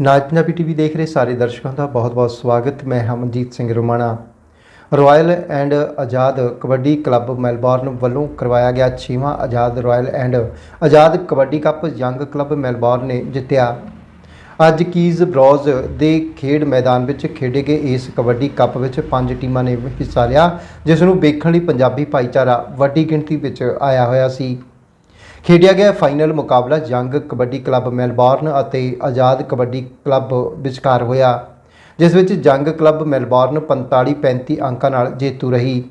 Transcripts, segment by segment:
ਨਾਜ Punjabi TV ਦੇਖ ਰਹੇ ਸਾਰੇ ਦਰਸ਼ਕਾਂ ਦਾ ਬਹੁਤ-ਬਹੁਤ ਸਵਾਗਤ। ਮੈਂ Hamanjit Singh Romana. Royal and Azad kabaddi club Melbourne ਵੱਲੋਂ ਕਰਵਾਇਆ ਗਿਆ 6ਵਾਂ Azad royal and Azad kabaddi cup young club Melbourne ਨੇ ਜਿੱਤਿਆ। ਅੱਜ ਕੀਜ਼ ਬਰੋਜ਼ ਦੇ ਖੇਡ ਮੈਦਾਨ ਵਿੱਚ ਖੇਡੇ ਗਏ ਇਸ ਕਬੱਡੀ ਕੱਪ ਵਿੱਚ ਪੰਜ ਟੀਮਾਂ ਨੇ ਹਿੱਸਾ ਲਿਆ, ਜਿਸ ਨੂੰ ਵੇਖਣ ਲਈ ਪੰਜਾਬੀ ਭਾਈਚਾਰਾ ਵੱਡੀ ਗਿਣਤੀ ਵਿੱਚ ਆਇਆ ਹੋਇਆ ਸੀ। ਖੇਡਿਆ ਗਿਆ ਫਾਈਨਲ ਮੁਕਾਬਲਾ ਜੰਗ ਕਬੱਡੀ ਕਲੱਬ ਮੈਲਬੌਰਨ ਅਤੇ ਆਜ਼ਾਦ ਕਬੱਡੀ ਕਲੱਬ ਵਿਚਕਾਰ ਹੋਇਆ, ਜਿਸ ਵਿੱਚ ਜੰਗ ਕਲੱਬ ਮੈਲਬੌਰਨ 45-35 ਅੰਕਾਂ ਨਾਲ ਜੇਤੂ ਰਹੀ।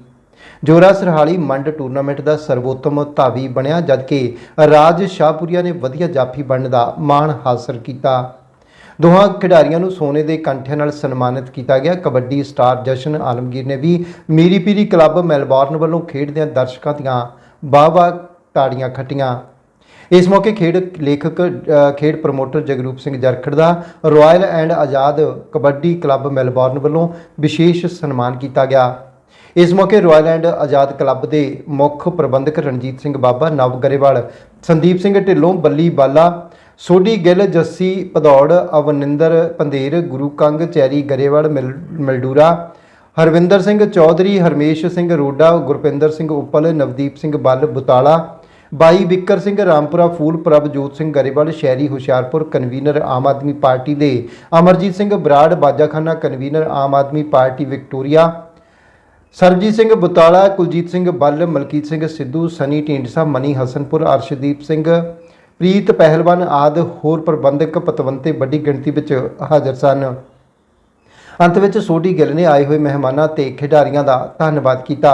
ਜੋਰਾ ਸਰਹਾਲੀ ਮੰਡ ਟੂਰਨਾਮੈਂਟ ਦਾ ਸਰਵੋਤਮ ਧਾਵੀ ਬਣਿਆ, ਜਦਕਿ ਰਾਜ ਸ਼ਾਹਪੁਰੀਆ ਨੇ ਵਧੀਆ ਜਾਫੀ ਬਣਨ ਦਾ ਮਾਣ ਹਾਸਲ ਕੀਤਾ। ਦੋਹਾਂ ਖਿਡਾਰੀਆਂ ਨੂੰ ਸੋਨੇ ਦੇ ਕੰਠਿਆਂ ਨਾਲ ਸਨਮਾਨਿਤ ਕੀਤਾ ਗਿਆ। ਕਬੱਡੀ ਸਟਾਰ ਜਸ਼ਨ ਆਲਮਗੀਰ ਨੇ ਵੀ ਮੀਰੀ ਪੀਰੀ ਕਲੱਬ ਮੈਲਬੌਰਨ ਵੱਲੋਂ ਖੇਡਦਿਆਂ ਦਰਸ਼ਕਾਂ ਦੀਆਂ ਵਾਹ-ਵਾਹ ਤਾੜੀਆਂ ਖੱਟੀਆਂ। ਇਸ ਮੌਕੇ ਖੇਡ ਲੇਖਕ ਖੇਡ promoter Jagroop Singh Jarkhar the royal and Azad kabaddi club Melbourne ਵੱਲੋਂ ਵਿਸ਼ੇਸ਼ ਸਨਮਾਨ ਕੀਤਾ ਗਿਆ। ਇਸ ਮੌਕੇ ਰਾਇਲ ਐਂਡ ਆਜ਼ਾਦ ਕਲੱਬ ਦੇ ਮੁੱਖ ਪ੍ਰਬੰਧਕ ਰਣਜੀਤ ਸਿੰਘ ਬਾਬਾ, ਨਵ ਗਰੇਵਾਲ, ਸੰਦੀਪ ਸਿੰਘ ਢਿੱਲੋਂ, ਬੱਲੀ ਬਾਲਾ, ਸੋਢੀ ਗਿੱਲ, ਜੱਸੀ ਭਦੌੜ, ਅਵਨਿੰਦਰ ਪੰਧੇਰ, ਗੁਰੂ ਕੰਗ, ਚੈਰੀ ਗਰੇਵਾਲ, ਮਿਲ- ਮਿਲਡੂਰਾ, ਹਰਵਿੰਦਰ ਸਿੰਘ ਚੌਧਰੀ, ਹਰਮੇਸ਼ ਸਿੰਘ ਰੋਡਾ, ਗੁਰਪਿੰਦਰ ਸਿੰਘ ਉਪਲ, ਨਵਦੀਪ ਸਿੰਘ ਬੱਲ, ਬੁਤਾਲਾ ਬਾਈ ਬਿੱਕਰ ਸਿੰਘ, ਰਾਮਪੁਰਾ ਫੂਲ ਪ੍ਰਭਜੋਤ ਸਿੰਘ ਗਰੇਵਾਲ, ਸ਼ਹਿਰੀ ਹੁਸ਼ਿਆਰਪੁਰ ਕਨਵੀਨਰ ਆਮ ਆਦਮੀ ਪਾਰਟੀ ਦੇ Amarjit Singh Brar, Bajakhana convener Aam Aadmi party Victoria, Sarabjit Singh Butala, Kuljit Singh Bal, Malkit Singh Sidhu, Sunny Dhindsa, Mani Hasanpur, Arshdeep Singh, Preet ਪਹਿਲਵਾਨ ਆਦ ਹੋਰ ਪ੍ਰਬੰਧਕ ਪਤਵੰਤੇ ਵੱਡੀ ਗਿਣਤੀ ਵਿੱਚ ਹਾਜ਼ਰ ਸਨ। ਅੰਤ ਵਿੱਚ ਸੋਢੀ ਗਿੱਲ ਨੇ ਆਏ ਹੋਏ ਮਹਿਮਾਨਾਂ ਤੇ ਖਿਡਾਰੀਆਂ ਦਾ ਧੰਨਵਾਦ ਕੀਤਾ।